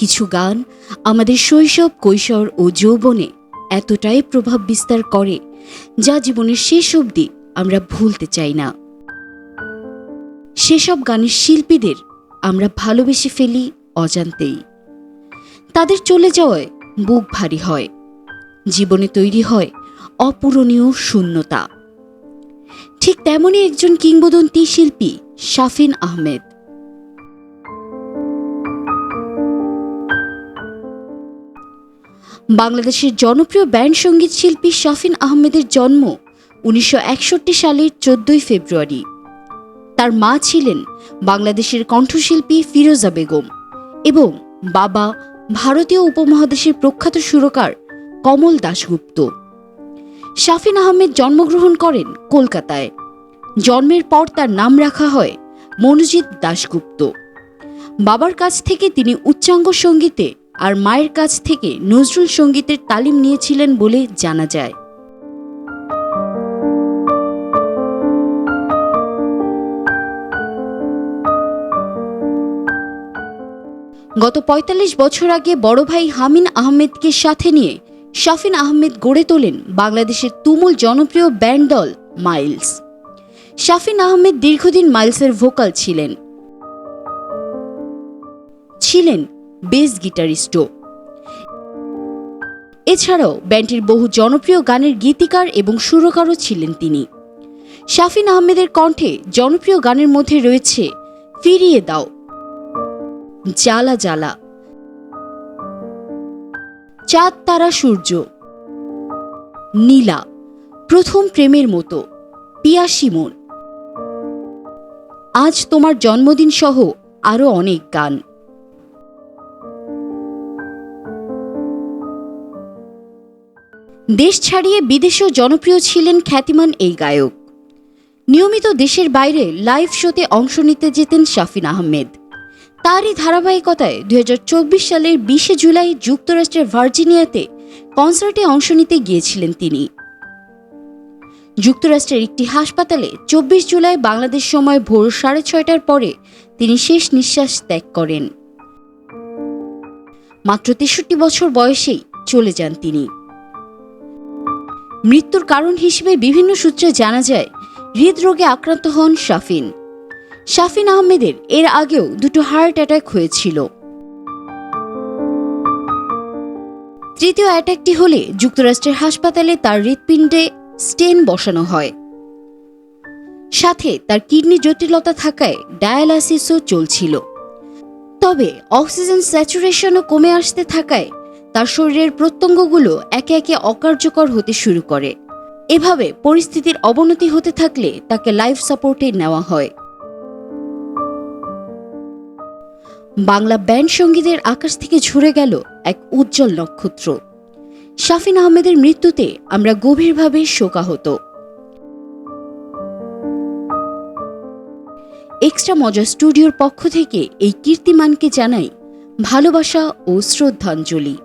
কিছু গান আমাদের শৈশব, কৈশোর ও যৌবনে এতটাই প্রভাব বিস্তার করে যা জীবনের শেষ অবধি আমরা ভুলতে চাই না। সেসব গানের শিল্পীদের আমরা ভালোবেসে ফেলি অজান্তেই। তাদের চলে যাওয়ায় বুক ভারী হয়, জীবনে তৈরি হয় অপূরণীয় শূন্যতা। ঠিক তেমনই একজন কিংবদন্তি শিল্পী শাফিন আহমেদ। বাংলাদেশের জনপ্রিয় ব্যান্ড সংগীত শিল্পী শাফিন আহমেদের জন্ম উনিশশো একষট্টি সালের চোদ্দই ফেব্রুয়ারি। তার মা ছিলেন বাংলাদেশের কণ্ঠশিল্পী ফিরোজা বেগম এবং বাবা ভারতীয় উপমহাদেশের প্রখ্যাত সুরকার কমল দাশগুপ্ত। শাফিন আহমেদ জন্মগ্রহণ করেন কলকাতায়। জন্মের পর তার নাম রাখা হয় মনোজিৎ দাশগুপ্ত। বাবার কাছ থেকে তিনি উচ্চাঙ্গ সঙ্গীতে আর মায়ের কাছ থেকে নজরুল সঙ্গীতের তালিম নিয়েছিলেন বলে জানা যায়। গত ৪৫ বছর আগে বড় ভাই হামিন আহমেদকে সাথে নিয়ে শাফিন আহমেদ গড়ে তোলেন বাংলাদেশের তুমুল জনপ্রিয় ব্যান্ড দল মাইলস। শাফিন আহমেদ দীর্ঘদিন মাইলসের ভোকাল ছিলেন। ছিলেন বেস গিটারিস্টও। এছাড়াও ব্যান্ডটির বহু জনপ্রিয় গানের গীতিকার এবং সুরকারও ছিলেন তিনি। শাফিন আহমেদের কণ্ঠে জনপ্রিয় গানের মধ্যে রয়েছে ফিরিয়ে দাও, জ্বালা জ্বালা, চাঁদ, তারা, সূর্য, নীলা, প্রথম প্রেমের মতো, পিয়াসি মন। আজ তোমার জন্মদিন সহ আরও অনেক গান। দেশ ছাড়িয়ে বিদেশেও জনপ্রিয় ছিলেন খ্যাতিমান এই গায়ক। নিয়মিত দেশের বাইরে লাইভ শোতে অংশ নিতে যেতেন শাফিন আহমেদ। তারই ধারাবাহিকতায় দু হাজার চব্বিশ সালের বিশে জুলাই যুক্তরাষ্ট্রের ভার্জিনিয়াতে কনসার্টে অংশ নিতে গিয়েছিলেন তিনি। যুক্তরাষ্ট্রের একটি হাসপাতালে চব্বিশ জুলাই বাংলাদেশ সময় ভোর সাড়ে ছয়টার পরে তিনি শেষ নিঃশ্বাস ত্যাগ করেন। মাত্র তেষট্টি বছর বয়সেই চলে যান তিনি। মৃত্যুর কারণ হিসেবে বিভিন্ন সূত্রে জানা যায়, হৃদরোগে আক্রান্ত হন শাফিন। শাফিন আহমেদের এর আগেও দুটো হার্ট অ্যাটাক হয়েছিল। তৃতীয় অ্যাটাকটি হলে যুক্তরাষ্ট্রের হাসপাতালে তার হৃৎপিণ্ডে স্টেন বসানো হয়। সাথে তার কিডনি জটিলতা থাকায় ডায়ালাসিসও চলছিল। তবে অক্সিজেন স্যাচুরেশনও কমে আসতে থাকায় তার শরীরের প্রত্যঙ্গগুলো একে একে অকার্যকর হতে শুরু করে। এভাবে পরিস্থিতির অবনতি হতে থাকলে তাকে লাইফ সাপোর্টে নেওয়া হয়। বাংলা ব্যান্ড সঙ্গীতের আকাশ থেকে ঝরে গেল এক উজ্জ্বল নক্ষত্র। শাফিন আহমেদের মৃত্যুতে আমরা গভীরভাবে শোকাহত। এক্সট্রা মজা স্টুডিওর পক্ষ থেকে এই কীর্তিমানকে জানাই ভালোবাসা ও শ্রদ্ধাঞ্জলি।